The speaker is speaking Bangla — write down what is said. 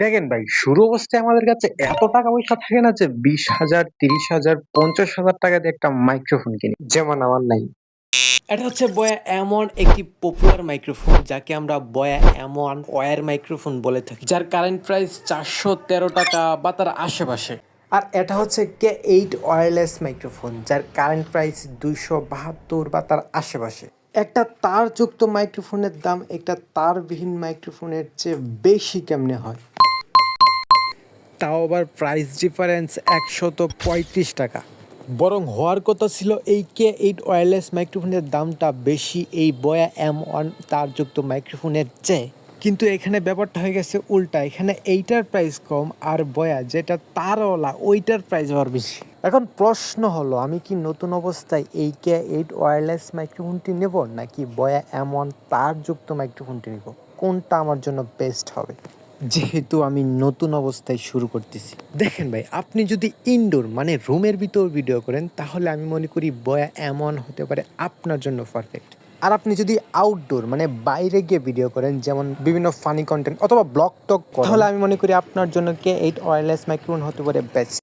দেখেন ভাই, শুরু অবস্থায় আমাদের কাছে এত টাকা পয়সা থাকে না যে বিশ হাজার, তিরিশ হাজার, পঞ্চাশ হাজার টাকা দিয়ে একটা মাইক্রোফোন কিনি। যেমন আমার নাই। এটা হচ্ছে বয়া এমন একটি পপুলার মাইক্রোফোন যাকে আমরা বয়া এমন ওয়ার মাইক্রোফোন বলে থাকি, যার কারেন্ট প্রাইস চারশো তেরো টাকা বা তার আশেপাশে। আর এটা হচ্ছে কে এইট ওয়ারলেস মাইক্রোফোন যার কারেন্ট প্রাইস দুইশো বাহাত্তর বা তার আশেপাশে। একটা তারযুক্ত মাইক্রোফোনের দাম একটা তারবিহীন মাইক্রোফোনের চেয়ে বেশি কেমনে হয়? তাও আবার প্রাইস ডিফারেন্স একশত পঁয়ত্রিশ টাকা। বরং হওয়ার কথা ছিল এই কে এইট ওয়্যারলেস মাইক্রোফোনের দামটা বেশি, এই বয়া এম ওয়ান তারযুক্ত মাইক্রোফোনের চেয়ে। কিন্তু এখানে ব্যাপারটা হয়ে গেছে উল্টা, এখানে এইটার প্রাইস কম আর বয়া যেটা তারওয়ালা, ওইটার প্রাইস আবার বেশি। এখন প্রশ্ন হলো, আমি কি নতুন অবস্থায় এই কে এইট ওয়্যারলেস মাইক্রোফোনটি নেব, নাকি বয়া এম ওয়ান তারযুক্ত মাইক্রোফোনটি নেব? কোনটা আমার জন্য বেস্ট হবে? যেহেতু আমি নতুন অবস্থায় শুরু করতেছি। দেখেন ভাই আপনি যদি ইনডোর মানে রুমের ভিতর ভিডিও করেন তাহলে আমি মনে করি বয়া এমন হতে পারে আপনার জন্য পারফেক্ট আর আপনি যদি আউটডোর মানে বাইরে গিয়ে ভিডিও করেন যেমন বিভিন্ন ফানি কন্টেন্ট অথবা ব্লগ টক তাহলে আমি মনে করি আপনার জন্য কে এইট ওয়ারলেস মাইক্রোফোন হতে পারে বেস্ট